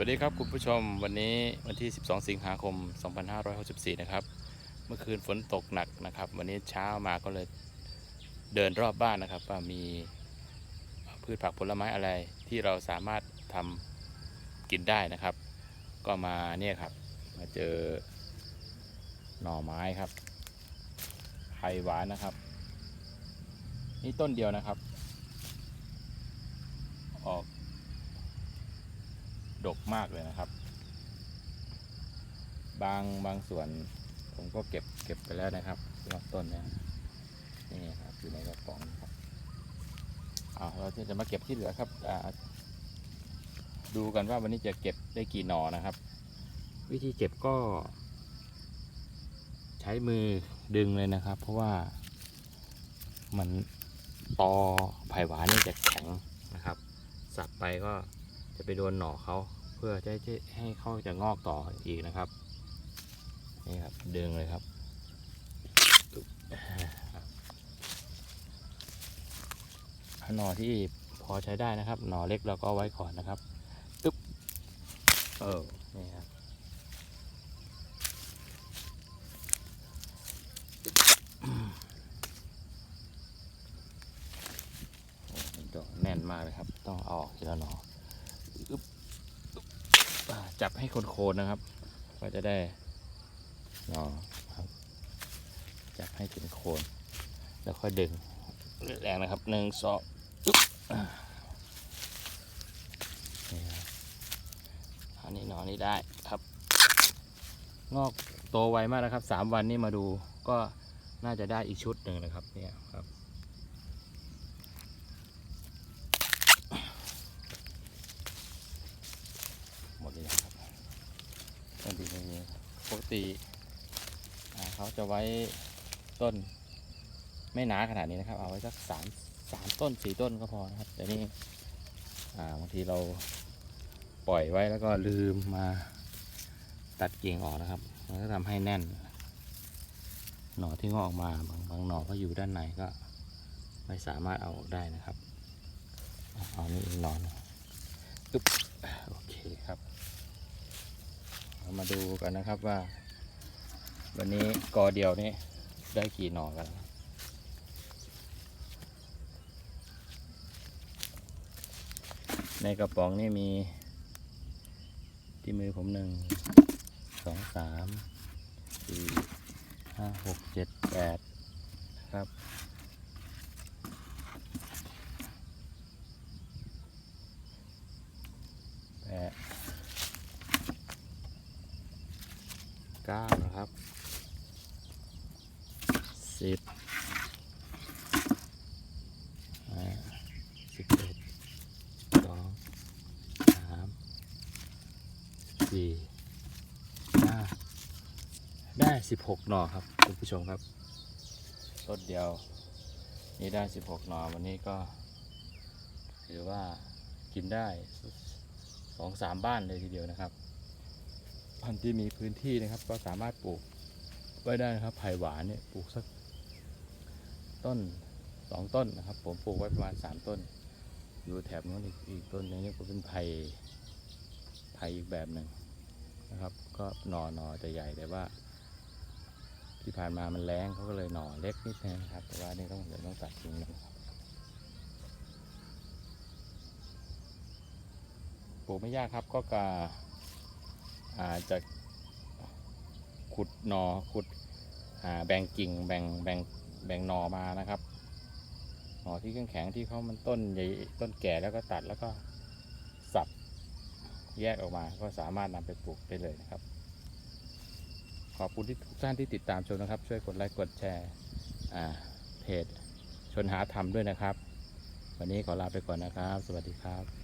วัสดีครับคุณผู้ชมวันนี้วันที่ 12 สิงหาคม 2564 นะครับ เมื่อคืนฝนตกหนักนะครับ วันนี้เช้ามาก็เลยเดินรอบบ้านนะครับ ว่ามีพืชผักผลไม้อะไรที่เราสามารถทำกินได้นะครับ ก็มาเนี่ยครับ มาเจอหน่อไม้ครับไผ่หวานนะครับ นี่ต้นเดียวนะครับ ออก ดกมากเลยนะครับ บางบางส่วนผมก็เก็บเก็บไปแล้วนะครับสำหรับต้นนี้นี่ครับอยู่ในกระป๋องครับเอาเราจะมาเก็บที่เหลือครับดูกันว่าวันนี้จะเก็บได้กี่หน่อนะครับ วิธีเก็บก็ ใช้มือดึงเลยนะครับ เพราะว่ามันตอไผ่หวานนี่จะแข็งนะครับ สับไปก็จะไปโดนหน่อเขา เพื่อจะให้เขาจะงอกต่ออีกนะครับนี่ครับดึงเลยครับหน่อที่พอใช้ได้นะครับ หน่อเล็กเราก็ไว้ก่อนนะครับตึ๊บเออนี่ครับโอ้มันดอกแน่นมากเลยครับ ต้องเอาออกทีละหน่อ จับให้โคนๆนะครับ ก็จะได้หน่อครับจับให้ถึงโคน แล้วค่อยดึงแรงนะครับหนึ่งสองอึ๊บอ่านี่ครับอันนี้หนอนี้ได้ครับ งอกโตไวมากนะครับสามวันนี้มาดูก็น่าจะได้อีกชุดหนึ่งนะครับเนี่ยครับ 24เขาจะไว้ต้นไม่หนาขนาดนี้นะครับ เอาไว้สักสามสามต้นสี่ต้นก็พอนะครับแต่นี่บางทีเราปล่อยไว้แล้วก็ลืมมาตัดเกิ่งออกนะครับ มันก็ทำให้แน่น หน่อที่งอกออกมาบางบางหน่อก็อยู่ด้านในก็ไม่สามารถเอาออกได้นะครับ เอานี่อีกหน่อนึ๊บโมาดูกันนะครับว่า วันนี้กอเดียวนี่ได้กี่หน่อกันในกระป๋องนี่มี ที่มือผมหนึ่งสองสามสี่ห้าหกเจ็ดแปดครับ แปด เก้านะครับสิบอ่าสิบเอ็ดสองสามสี่ห้าได้สิบหกหน่อครับคุณผู้ชมครับต้นเดียว นี่ได้สิบหกหน่อวันนี้ก็ถือว่ากินได้สองสามบ้านเลยทีเดียวนะครับ พันธุ์ที่มีพื้นที่นะครับ ก็สามารถปลูกไว้ได้นะครับไผ่หวานเนี่ยปลูกสักต้นสองต้นนะครับ ผมปลูกไว้ประมาณสามต้น อยู่แถบนู้นอีกอีกต้นหนึงนี่ก็เป็นไผ่ไผ่อีกแบบหนึ่งนะครับ ก็หน่อหน่อจะใหญ่แต่ว่า ที่ผ่านมามันแรงเขาก็เลยหน่อเล็กนิดนึงนะครับ แต่ว่านี่ต้องเดี๋ยวต้องตัดทิ้งนะครับปลูกไม่ยากครับก็กาอา จจะขุดหนอขุดแบ่งกิ่งแบ่งแบ่งแบ่งหนอมานะครับหนอที่แข็งๆที่เขามันต้นใหญ่ต้นแก่แล้วก็ตัดแล้วก็สับแยกออกมาก็สามารถนำไปปลูกได้เลยนะครับ ขอบคุณที่ทุกท่านที่ติดตามชมนะครับ ช่วยกดไลค์กดแชร์เพจชนหาธรรมด้วยนะครับ วันนี้ขอลาไปก่อนนะครับ สวัสดีครับ